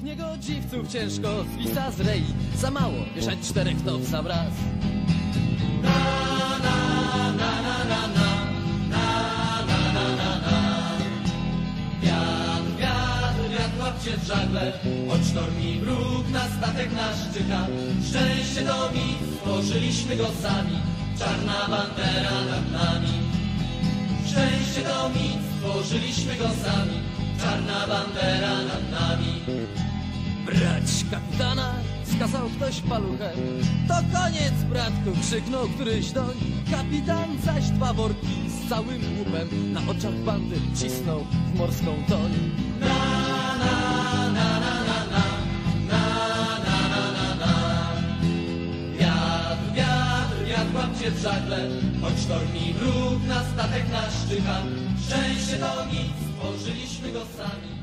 Według niego dziwców ciężko zwisa z rei Za mało wieszać czterech nów sam raz w żagle Choć sztorm i wróg na statek nasz czyha Szczęście to mi, stworzyliśmy go sami. Czarna bandera nad nami. Szczęście to mi, stworzyliśmy go sami. Czarna bandera nad nami Brać kapitana skazał ktoś paluchem To koniec bratku, krzyknął któryś doń. Kapitan zaś dwa worki z całym łupem Na oczach bandy cisnął w morską toń. Wiatr, wiatr, wiatr łapcie w żagle Choć sztorm i wróg na statek nasz czyha Szczęście to nic, stworzyliśmy go sami